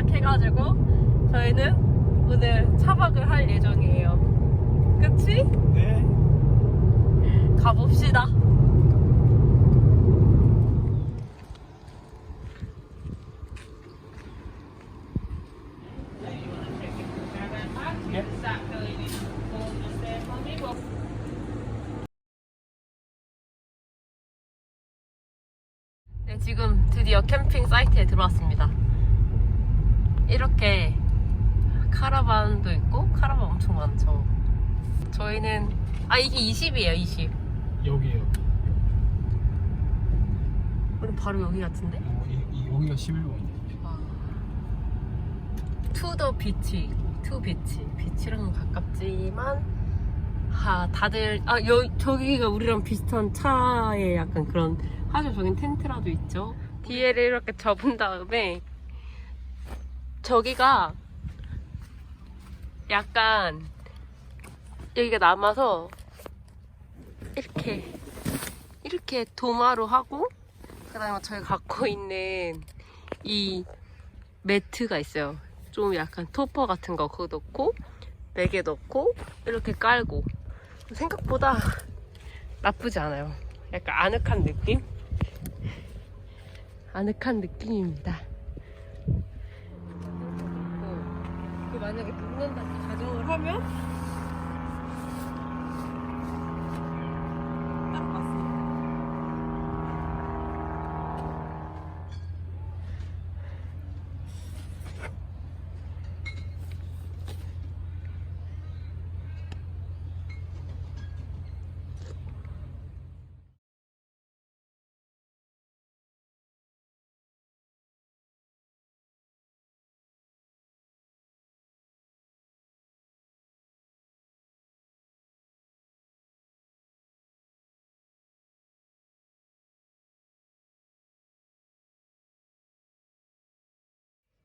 예약해가지고 저희는 오늘 차박을 할 예정이에요. 그치? 네. 가봅시다. 네, 지금 드디어 캠핑 사이트에 들어왔습니다. 이렇게 카라반도 있고 카라반 엄청 많죠. 저희는 아 이게 20이에요, 20. 여기에요. 우리 바로 여기 같은데? 어, 이, 이, 여기가 11번이네. 투더 비치, 투 비치. 비치랑은 가깝지만 하 다들 아 여, 저기가 우리랑 비슷한 차에 약간 그런 아주 저긴 텐트라도 있죠. 뒤에를 이렇게 접은 다음에 저기가 약간 여기가 남아서 이렇게 이렇게 도마로 하고 그다음에 저희 갖고 있는 이 매트가 있어요. 좀 약간 토퍼 같은 거 그거 넣고 베개 넣고 이렇게 깔고 생각보다 나쁘지 않아요. 약간 아늑한 느낌? 아늑한 느낌입니다. 그 만약에 붙는다 가정을 하면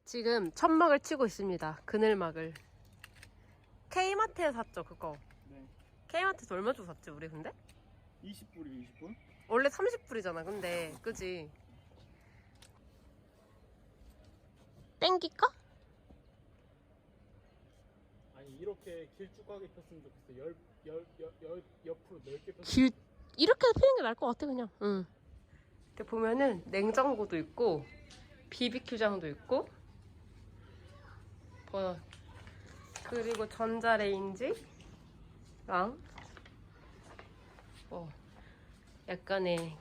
지금 천막을 치고 있습니다. 그늘막을. K마트에 샀죠, 그거. 네. K마트에서 얼마 주고 샀지, 우리 근데? 20불이 20불? 원래 30불이잖아, 근데. 그지? 땡길까? 아니 이렇게 길쭉하게 폈으면 좋겠어. 열, 열, 열, 열, 옆으로 넓게 폈으면 길, 이렇게 피는 게 나을 것 같아, 그냥. 응. 이렇게 보면은 냉장고도 있고, BBQ장도 있고, 뭐, 그리고 전자레인지랑, 뭐, 약간의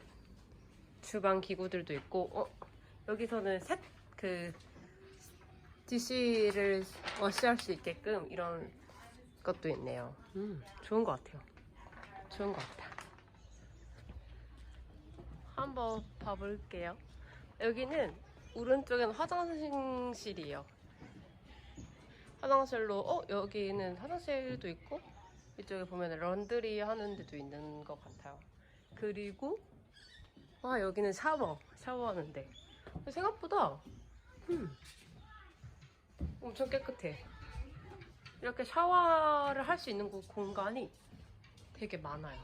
주방 기구들도 있고, 어, 여기서는 셋, 그, DC를 워시할 수 있게끔 이런 것도 있네요. 음, 좋은 것 같아요. 좋은 것 같아. 한번 봐볼게요. 여기는 오른쪽에는 화장실이에요. 화장실로 어 여기는 화장실도 있고 이쪽에 보면 런드리 하는 데도 있는 것 같아요. 그리고 와 여기는 샤워 샤워하는데 생각보다 음, 엄청 깨끗해. 이렇게 샤워를 할 수 있는 곳- 공간이 되게 많아요.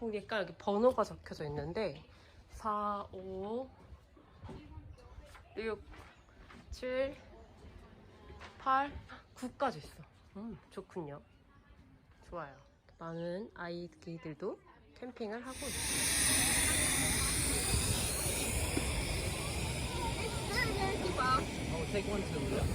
보니까 여기 번호가 적혀져 있는데 4, 5, 6, 7, 8, 9까지 있어. 음, 좋군요. 좋아요. 많은 아이들도 캠핑을 하고 있어요. I'll take one to the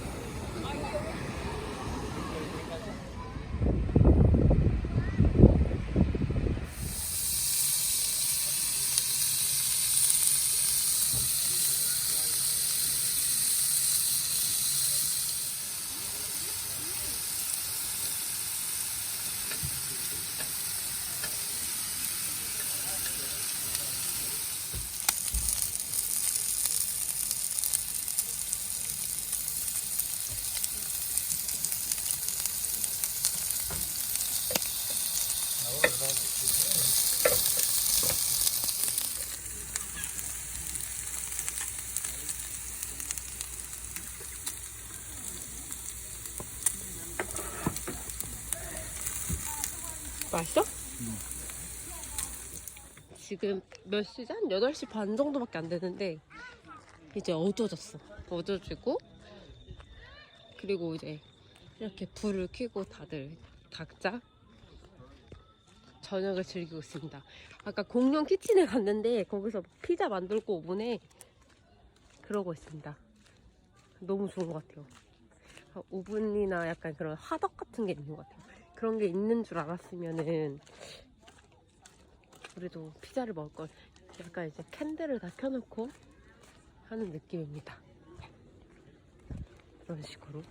맛있어? 지금 몇 시지? 한 8시 반 정도밖에 안 되는데 이제 어두워졌어. 넣어주고 그리고 이제 이렇게 불을 켜고 다들 각자 저녁을 즐기고 있습니다. 아까 공룡 키친에 갔는데 거기서 피자 만들고 오븐에 그러고 있습니다. 너무 좋은 것 같아요. 아, 오븐이나 약간 그런 화덕 같은 게 있는 것 같아요. 그런 게 있는 줄 알았으면은 우리도 피자를 먹을 걸 약간 이제 캔들을 다 켜놓고 하는 느낌입니다. 이런 식으로.